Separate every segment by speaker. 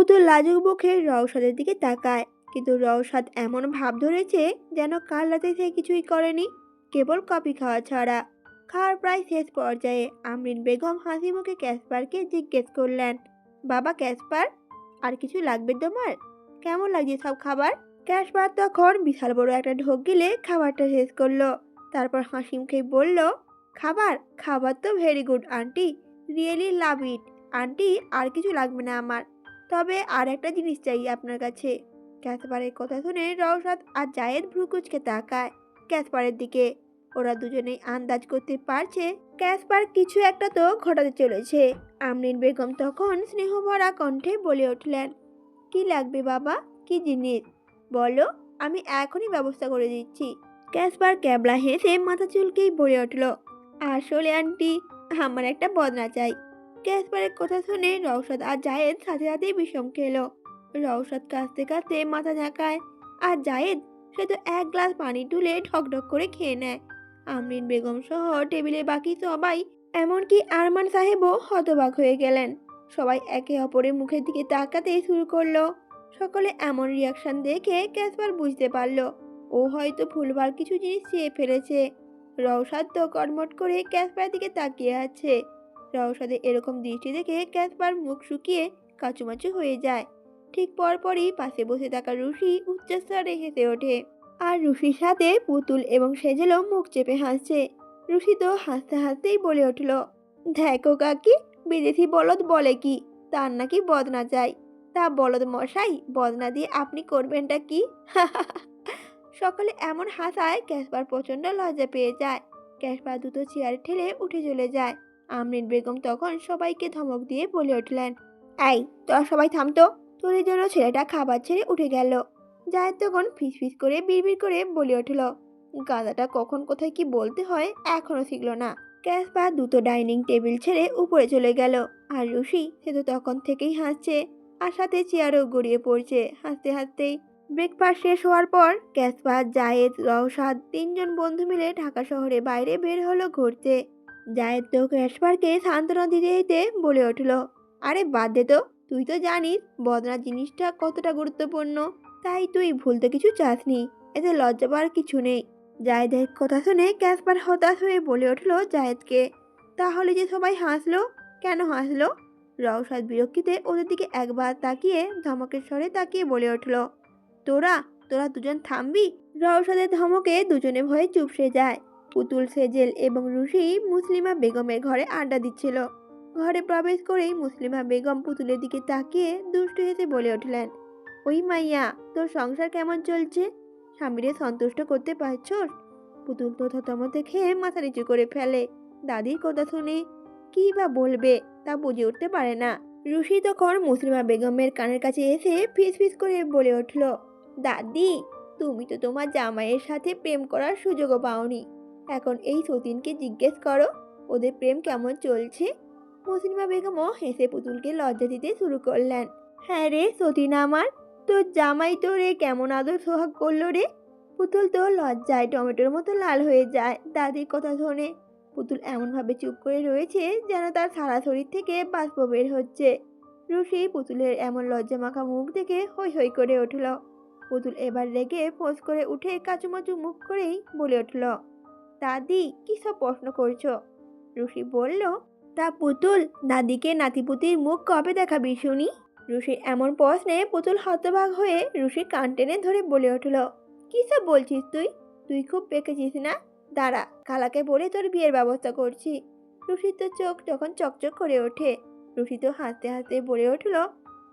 Speaker 1: পুতুল লাজুক মুখে রওশাদের দিকে তাকায়। কিন্তু রওশাদ এমন ভাব ধরেছে যেন কাল রাতে সে কিছুই করেনি, কেবল কপি খাওয়া ছাড়া। খাওয়ার প্রায় শেষ পর্যায়ে আমরিন বেগম হাসি মুখে ক্যাসপারকে জিজ্ঞেস করলেন, বাবা ক্যাসপার, আর কিছু লাগবে তোমার? কেমন লাগছে সব খাবার? ক্যাসপার তখন বিশাল বড় একটা ঢোক গিলে খাবারটা শেষ করল। তারপর হাসি মুখে বলল, খাবার? খাবার তো very good aunty really love it aunty আর কিছু লাগবে না আমার। তবে আর একটা জিনিস চাই আপনার কাছে। ক্যাসপারের কথা শুনে রওশাদ আর জায়েদ ভ্রুকুচকে তাকায় ক্যাসপারের দিকে। ওরা দুজনেই আন্দাজ করতে পারছে ক্যাসপার কিছু একটা তো ঘটাতে চলেছে। আমরিন বেগম তখন স্নেহভরা কণ্ঠে বলে উঠলেন, কি লাগবে বাবা? কি জিনিস? বলো, আমি এখনই ব্যবস্থা করে দিচ্ছি। ক্যাসপার ক্যাবলা হেসে মাথা চুলকেই বলে উঠল, আসলে আন্টি, আমার একটা বদনা চাই। ক্যাসপারের কথা শুনে রওশাদ আর জায়েদ সাথে সাথেই বিষম খেলো। রওশাদ কাঁচতে কাঁচতে মাথা ঝাঁকায় আর জায়েদ সে তো এক গ্লাস পানি তুলে ঢকঢক করে খেয়ে নেয়। আমরিন বেগম সহ টেবিলে বাকি সবাই এমনকি আরমান সাহেবও হতবাক হয়ে গেলেন। সবাই একে অপরের মুখের দিকে তাকাতে শুরু করল। সকলে এমন রিয়াকশন দেখে ক্যাসপার বুঝতে পারল। ও হয়তো ভুলভাল কিছু জিনিস চেয়ে ফেলেছে। রওশাদ তো কটমট করে ক্যাসপারের দিকে তাকিয়ে আছে। রওশাদের এরকম দৃষ্টি দেখে ক্যাসপার মুখ শুকিয়ে কাচুমাচু হয়ে যায়। ঠিক পরপরই পাশে বসে থাকা রুশি উচ্চস্বরে হেসে ওঠে। আর রুশির সাথে পুতুল এবং সেজেলও মুখ চেপে হাসছে। রুশি তো হাসতে হাসতেই বলে উঠল, দেখো কাকি, বিদেশি বলদ বলে কি? তার নাকি বদনা চাই। তা বলদ মশাই, বদনা দিয়ে আপনি করবেনটা কি? সকলে এমন হাসায় ক্যাসপার প্রচণ্ড লজ্জা পেয়ে যায়। ক্যাসপার দুটো চেয়ার ঠেলে উঠে চলে যায়। আমরিন বেগম তখন সবাইকে ধমক দিয়ে বলে উঠলেন, এই, তোরা সবাই থামতো তোদের জন্য ছেলেটা খাবার ছেড়ে উঠে গেল। জায়েদ তখন ফিস ফিস করে বিড়বিড় করে বলে উঠল, গাদাটা কখন কোথায় কি বলতে হয় এখনও শিখলো না। ক্যাসপা দুটো ডাইনিং টেবিল ছেড়ে উপরে চলে গেল। আর রুশি, সে তো তখন থেকেই হাসছে আর সাথে চেয়ারও গড়িয়ে পড়ছে। হাসতে হাসতেই ব্রেকফাস্ট শেষ হওয়ার পর ক্যাসপা জায়েদ রওসাদ তিনজন বন্ধু মিলে ঢাকা শহরে বাইরে বের হলো ঘুরতে। জায়েদ তো ক্যাসপারকে সান্ত্বনা দিতে দিতে বলে উঠল। আরে বাদ দে তো, তুই তো জানিস বদনা জিনিসটা কতটা গুরুত্বপূর্ণ। তাই তুই ভুলতে কিছু চাসনি, এতে লজ্জা পাওয়ার কিছু নেই। জায়েদের কথা শুনে ক্যাসপার হতাশ হয়ে বলে উঠল জায়েদকে, তাহলে যে সবাই হাসলো, কেন হাসলো? রওশাদ বিরক্তিতে ওদের দিকে একবার তাকিয়ে ধমকের স্বরে তাকিয়ে বলে উঠল, তোরা তোরা দুজন থামবি? রওশাদের ধমকে দুজনে ভয়ে চুপসে যায়। পুতুল সেজেল এবং রুশি মুসলিমা বেগমের ঘরে আড্ডা দিচ্ছিল। ঘরে প্রবেশ করেই মুসলিমা বেগম পুতুলের দিকে তাকিয়ে দুষ্টু হেসে বলে উঠলেন, ওই মাইয়া, তোর সংসার কেমন চলছে? স্বামীরে সন্তুষ্ট করতে পারছোস? পুতুল তো থতমতে খেয়ে মাথা নিচু করে ফেলে, দাদির কথা শুনে কি বা বলবে তা বুঝে উঠতে পারে না। রুশি তখন মুসলিমা বেগমের কানের কাছে এসে ফিস ফিস করে বলে উঠল, দাদি, তুমি তো তোমার জামাইয়ের সাথে প্রেম করার সুযোগও পাওনি। এখন এই সতীনকে জিজ্ঞেস করো, ওদের প্রেম কেমন চলছে? মুসলিমা বেগমও হেসে পুতুলকে লজ্জা দিতে শুরু করলেন। হ্যাঁ রে সতীন আমার, তোর জামাই তো রে কেমন আদর সোহাগ করল রে। পুতুল তো লজ্জায় টমেটোর মতো লাল হয়ে যায় দাদির কথা শোনে। পুতুল এমনভাবে চুপ করে রয়েছে যেন তার সারা শরীর থেকে বাষ্প বের হচ্ছে। রুশি পুতুলের এমন লজ্জা মাখা মুখ দেখে হই হই করে উঠল। পুতুল এবার রেগে ফোঁস করে উঠে কাচুমাচু মুখ করেই বলে উঠল দাদি, কী সব প্রশ্ন করছ? রুশি বলল, তা পুতুল, দাদিকে নাতিপুতির মুখ কবে দেখাবি শুনি? রুশির এমন প্রশ্নে পুতুল হতবাক হয়ে রুশি কান টেনে ধরে বলে উঠল, কী সব বলছিস তুই? তুই খুব পেকেছিস না? দাঁড়া, কালাকে বলে তোর বিয়ের ব্যবস্থা করছি। রুশির তো চোখ তখন চকচক করে ওঠে। রুশি তো হাসতে হাসতে বলে উঠল,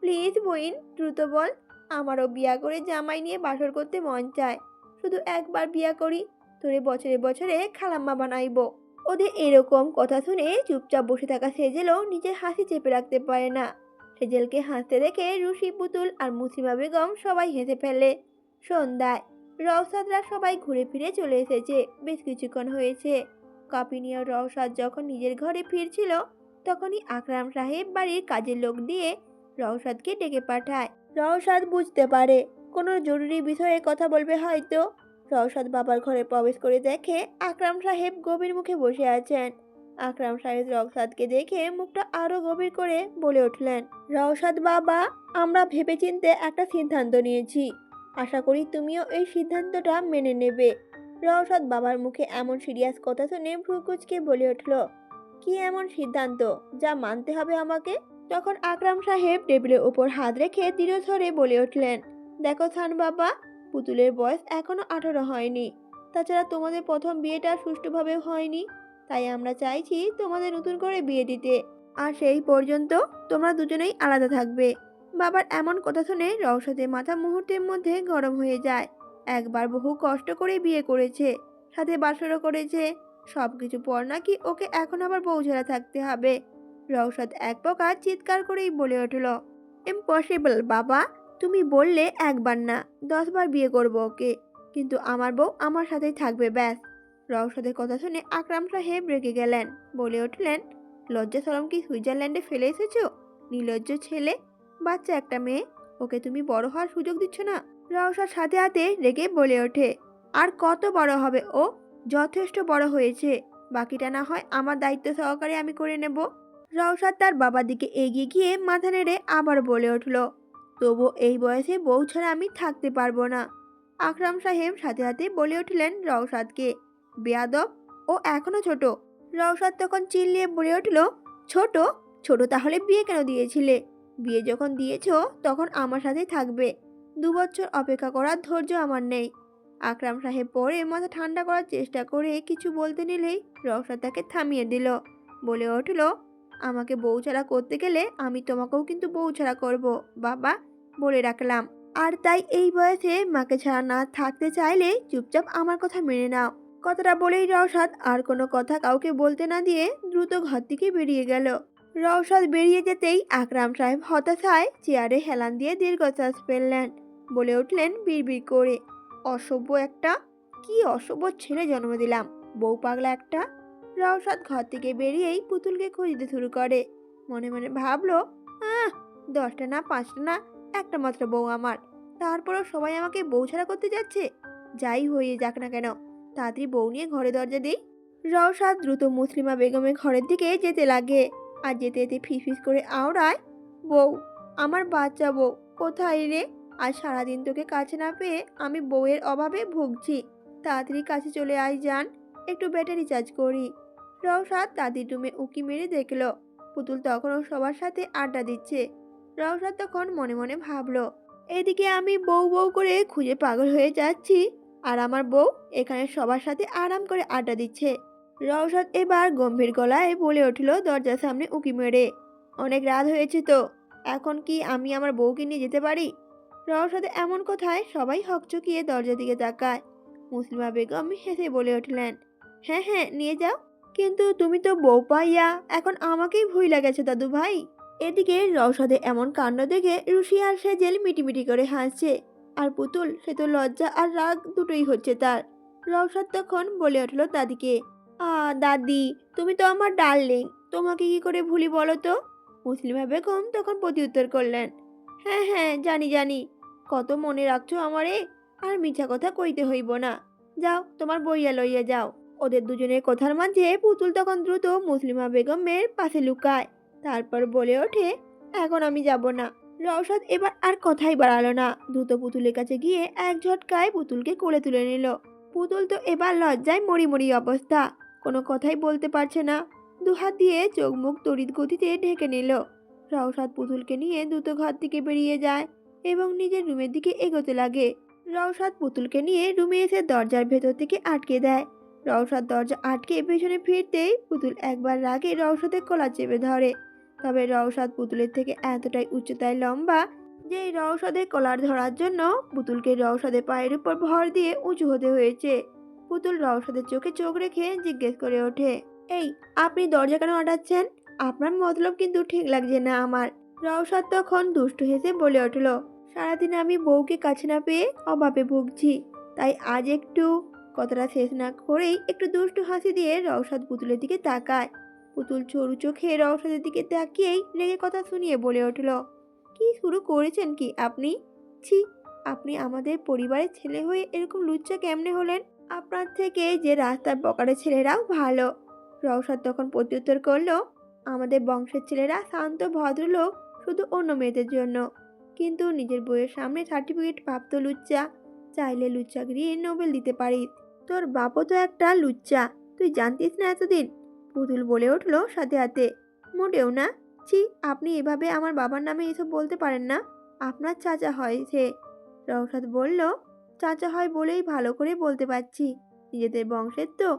Speaker 1: প্লিজ বইন, দ্রুত বল। আমারও বিয়া করে জামাই নিয়ে বাসর করতে মন চায়। শুধু একবার বিয়া করি তোরে বছরে বছরে খালাম্মা বানাইবো। ওদের এরকম কথা শুনে চুপচাপ বসে থাকা সেজেলও নিজের হাসি চেপে রাখতে পারে না। সেজেলকে হাসতে দেখে রুশি, পুতুল আর মুসিমা বেগম সবাই হেসে ফেলে। সন্ধ্যায় রওসাদরা সবাই ঘুরে ফিরে চলে এসেছে, বেশ কিছুক্ষণ হয়েছে। কাপিনীয় রওসাদ যখন নিজের ঘরে ফিরছিল, তখনই আকরাম সাহেব বাড়ির কাজের লোক দিয়ে রওসাদকে ডেকে পাঠায়। রওসাদ বুঝতে পারে, কোনো জরুরি বিষয়ে কথা বলবে হয়তো। রওসাদ বাবার ঘরে প্রবেশ করে দেখে আকরাম সাহেব গভীর মুখে বসে আছেন। আকরাম সাহেব রওসাদকে দেখে মুখটা আরও গভীর করে বলে উঠলেন রওসাদ বাবা, আমরা ভেবেচিন্তে একটা সিদ্ধান্ত নিয়েছি। আশা করি তুমিও এই সিদ্ধান্তটা মেনে নেবে। রওসাদ বাবার মুখে এমন সিরিয়াস কথা শুনে ভ্রুকুচকে বলে উঠল, কি এমন সিদ্ধান্ত? যা মানতে হবে আমাকে? তখন আকরাম সাহেব টেবিলের উপর হাত রেখে দৃঢ়স্বরে বলে উঠলেন, দেখো থান বাবা পুতুলের বয়স এখনও আঠারো হয়নি। তাছাড়া তোমাদের প্রথম বিয়েটা সুষ্ঠুভাবে হয়নি। তাই আমরা চাইছি তোমাদের নতুন করে বিয়ে দিতে। আর সেই পর্যন্ত তোমরা দুজনেই আলাদা থাকবে। বাবার এমন কথা শুনে রওশাদের মাথা মুহূর্তের মধ্যে গরম হয়ে যায়। একবার বহু কষ্ট করে বিয়ে করেছে, সাথে বাসরও করেছে। সব কিছু পর নাকি ওকে এখন আবার বউ থাকতে হবে। রওশাদ এক প্রকার চিৎকার করেই বলে উঠল ইম্পসিবল বাবা। তুমি বললে একবার না, দশবার বিয়ে করব ওকে। কিন্তু আমার বউ আমার সাথেই থাকবে, ব্যাস। রওশাদের কথা শুনে আকরাম সাহেব রেগে গেলেন, বলে উঠলেন, লজ্জা সরম কি সুইজারল্যান্ডে ফেলে এসেছ? নির্লজ্জ ছেলে, বাচ্চা একটা মেয়ে, ওকে তুমি বড় হওয়ার সুযোগ দিচ্ছ না? রওশার সাথে হাতে রেগে বলে ওঠে, আর কত বড় হবে ও? যথেষ্ট বড় হয়েছে। বাকিটা না হয় আমার দায়িত্ব সহকারে আমি করে নেব। রওশাদ তার বাবার দিকে এগিয়ে গিয়ে মাথা নেড়ে আবার বলে উঠল তবু এই বয়সে বউ ছাড়া আমি থাকতে পারব না। আকরাম সাহেব সাথে সাথে বলে উঠলেন রওশাদকে। বেয়াদব ও এখনও ছোট। রওশাদ তখন চিল্লিয়ে বলে উঠল, ছোট? ছোট তাহলে বিয়ে কেন দিয়েছিলে? বিয়ে যখন দিয়েছ তখন আমার সাথেই থাকবে। দু বছর অপেক্ষা করার ধৈর্য আমার নেই। আকরাম সাহেব পরে মাথা ঠান্ডা করার চেষ্টা করে কিছু বলতে নিলেই রওশাদ তাকে থামিয়ে দিল। বলে উঠল, আমাকে বউ ছাড়া করতে গেলে আমি তোমাকেও কিন্তু বউ ছাড়া করব, বাবা। বলে রাখলাম। আর তাই এই বয়সে মাকে ছাড়া না থাকতে চাইলে চুপচাপ আমার কথা মেনে নাও। কথাটা বলেই রওশাদ আর কোনো কথা কাউকে বলতে না দিয়ে দ্রুত ঘর থেকে বেরিয়ে গেল। রওশাদ বেরিয়ে যেতেই আকরাম সাহেব হতাশায় চেয়ারে হেলান দিয়ে দীর্ঘশ্বাস ফেললেন। বলে উঠলেন বিড়বিড় করে, অসভ্য একটা? কি অসভ্য ছেলে জন্ম দিলাম, বউ পাগলা একটা? রওশাদ ঘর থেকে বেরিয়েই পুতুলকে খুঁজতে শুরু করে। মনে মনে ভাবলো, আহ, দশটা না পাঁচটা না একটা মাত্র বউ আমার। তারপরও সবাই আমাকে বউ ছাড়া করতে যাচ্ছে? যাই হয়ে যাক না কেন। তাড়াতাড়ি বউ নিয়ে ঘরে দরজা দিই। রওশাদ দ্রুত মুসলিমা বেগমের ঘরের দিকে যেতে লাগে। আর যেতে যেতে ফিস করে আওড়ায়, বউ, আমার বাচ্চা বউ, কোথায় রে? আর সারাদিন তোকে কাছে না পেয়ে আমি বউয়ের অভাবে ভুগছি। তাড়াতাড়ি কাছে চলে আয় যান একটু ব্যাটারি চার্জ করি। রওশাদ দাদির রুমে উকি মেরে দেখল। পুতুল তখনও সবার সাথে আড্ডা দিচ্ছে। রওশাদ তখন মনে মনে ভাবল, এদিকে আমি বউ বউ করে খুঁজে পাগল হয়ে যাচ্ছি, আর আমার বউ এখানে সবার সাথে আরাম করে আড্ডা দিচ্ছে। রওশাদ এবার গম্ভীর গলায় বলে উঠল দরজার সামনে উকি মেরে, অনেক রাত হয়েছে তো, এখন কি আমি আমার বউকে নিয়ে যেতে পারি? রওশাদ এমন কথায় সবাই হকচকিয়ে দরজা দিকে তাকায়। মুসলিমা বেগম হেসে বলে উঠলেন হ্যাঁ হ্যাঁ নিয়ে যাও, কিন্তু তুমি তো বউ পাইয়া এখন আমাকেই ভয় লাগেছে দাদু ভাই এদিকে রওশাদে এমন কাণ্ড দেখে রুশি আর সেজেল মিটিমিটি করে হাসছে। আর পুতুল, সে তো লজ্জা আর রাগ দুটোই হচ্ছে তার। রওশাদ তখন বলে উঠল দাদিকে, আ, দাদি, তুমি তো আমার ডার্লিং, তোমাকে কি করে ভুলি বলো তো? মুসলিমা বেগম তখন প্রতিউত্তর করলেন হ্যাঁ হ্যাঁ জানি জানি। কত মনে রাখছো আমারে? আর মিছা কথা কইতে হইব না। যাও, তোমার বইয়া লইয়া যাও। ওদের দুজনের কথার মাঝে পুতুল তখন দ্রুত মুসলিমা বেগমের পাশে লুকায়। তারপর বলে ওঠে, এখন আমি যাব না। রওশাদ এবার আর কথাই বাড়ালো না। দ্রুত পুতুলের কাছে গিয়ে এক ঝটকায় পুতুলকে কোলে তুলে নিল। পুতুল তো এবার লজ্জায় মরি মরি অবস্থা, কোনো কথাই বলতে পারছে না। দুহাত দিয়ে চোখ মুখ তড়িৎ গতিতে ঢেকে নিল। রওশাদ পুতুলকে নিয়ে দ্রুত ঘর থেকে বেরিয়ে যায় এবং নিজের রুমের দিকে এগোতে লাগে। রওশাদ পুতুলকে নিয়ে রুমে এসে দরজার ভেতর থেকে আটকে দেয়। রওশাদ দরজা আটকে পেছনে ফিরতেই পুতুল একবার রাগে রওশাদের কলা চেপে ধরে। তবে রওশাদ পুতুলের থেকে এতটাই উচ্চতায় লম্বা যে এই রওশাদের কলার ধরার জন্য পুতুলকে রওশাদের পায়ের উপর ভর দিয়ে উঁচু হতে হয়েছে। পুতুল রওশাদের চোখে চোখ রেখে জিজ্ঞেস করে ওঠে, এই, আপনি দরজা কেন আটাচ্ছেন? আপনার মতলব কিন্তু ঠিক লাগছে না আমার। রওশাদ তখন দুষ্টু হেসে বলে উঠল, সারাদিন আমি বউকে কাছে না পেয়ে অভাবে ভুগছি। তাই আজ একটু, কথাটা শেষ না করেই একটু দুষ্টু হাসি দিয়ে রওশাদ পুতুলের দিকে তাকায়। পুতুল চরু চোখে রওশাদের দিকে তাকিয়েই রেগে কথা শুনিয়ে বলে উঠল, কি শুরু করেছেন কি আপনি? ছি, আপনি আমাদের পরিবারের ছেলে হয়ে এরকম লুচ্চা কেমনে হলেন? আপনার থেকে যে রাস্তার পকারের ছেলেরাও ভালো। রওশাদ তখন প্রত্যুত্তর করল, আমাদের বংশের ছেলেরা শান্ত, ভদ্রলোক, শুধু অন্য মেয়েদের জন্য। কিন্তু নিজের বইয়ের সামনে সার্টিফিকেট প্রাপ্ত লুচ্চা, চাইলে লুচ্চাগিরি নোবেল দিতে পারিস। তোর বাপও তো একটা লুচ্চা, তুই জানতিস না এতদিন? পুতুল বলে উঠল সাথে হাতে মোটেও না। ছি, আপনি এভাবে আমার বাবার নামে এসব বলতে পারেন না। আপনার চাচা হয় সে রওশাদ বলল, চাচা হয় বলেই ভালো করে বলতে পারছি। নিজেদের বংশের তো।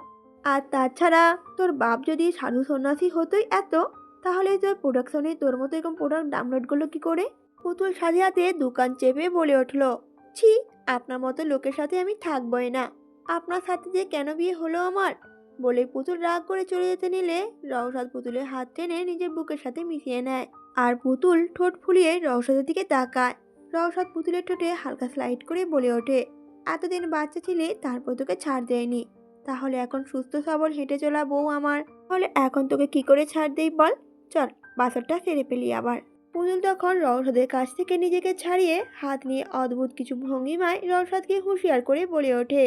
Speaker 1: আর তাছাড়া তোর বাপ যদি সাধু সন্ন্যাসী হতোই এত, তাহলে তোর প্রোডাকশনে তোর মতো এরকম প্রোডাক্ট ডাউনলোড করল কি করে? পুতুল সাথে হাতে দোকান চেপে বলে উঠল, ছি, আপনার মতো লোকের সাথে আমি থাকবই না। আপনার সাথে যে কেন বিয়ে হলো আমার? বলে পুতুল রাগ করে চলে যেতে নিলে রওশাদ পুতুলের হাত টেনে নিজের বুকের সাথে মিশিয়ে নেয় আর পুতুল ঠোঁট ফুলিয়ে রওশাদের দিকে তাকায়। রওশাদ পুতুলের ঠোঁটে হালকা স্লাইড করে বলে ওঠে, এতদিন বাচ্চা ছিলে, তারপর তোকে ছাড় দেয়নি। তাহলে এখন সুস্থ সবল হেঁটে চলা বউ আমার। তাহলে এখন তোকে কি করে ছাড় দেই বল? চল বাসরটা সেরে পেলি আবার। পুতুল তখন রওশাদের কাছ থেকে নিজেকে ছাড়িয়ে হাত নিয়ে অদ্ভুত কিছু ভঙ্গিমায় রওশাদকে হুঁশিয়ার করে বলে ওঠে,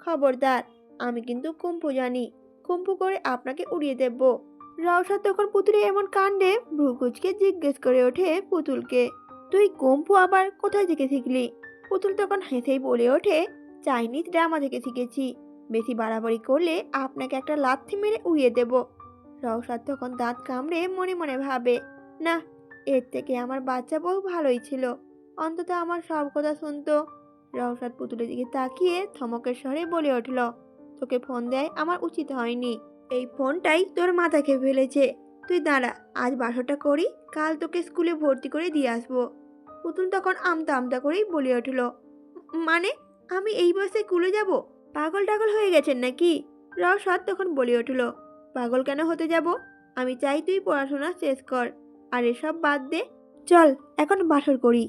Speaker 1: খবরদার, আমি কিন্তু কুম্ফু জানি। কুম্ফু করে আপনাকে উড়িয়ে দেব। রওশাদ তখন পুতুলের এমন কাণ্ডে ভ্রুকুচকে জিজ্ঞেস করে ওঠে পুতুলকে, তুই কুম্পু আবার কোথায় থেকে শিখলি? পুতুল তখন হেসেই বলে ওঠে, চাইনিজ ড্রামা থেকে শিখেছি। বেশি বাড়াবাড়ি করলে আপনাকে একটা লাথি মেরে উড়িয়ে দেব। রওশাদ তখন দাঁত কামড়ে মনে মনে ভাবে, না, এর থেকে আমার বাচ্চা বউ ভালোই ছিল। অন্তত আমার সব কথা শুনতো। রওশাদ পুতুলের দিকে তাকিয়ে থমকের স্বরে বলে উঠল তোকে ফোন দেয়, আমার উচিত হয়নি। এই ফোনটাই তোর মাথা খেয়ে ফেলেছে। তুই দাঁড়া, আজ বাসরটা করি, কাল তোকে স্কুলে ভর্তি করে দিয়ে আসব। পুতুল তখন আমতা আমতা করেই বলে উঠল মানে আমি এই বয়সে স্কুলে যাব? পাগল টাগল হয়ে গেছেন নাকি? রওশাদ তখন বলে উঠল, পাগল কেন হতে যাব? আমি চাই তুই পড়াশোনা শেষ কর, আর এসব বাদ দে। চল, এখন বাসর করি।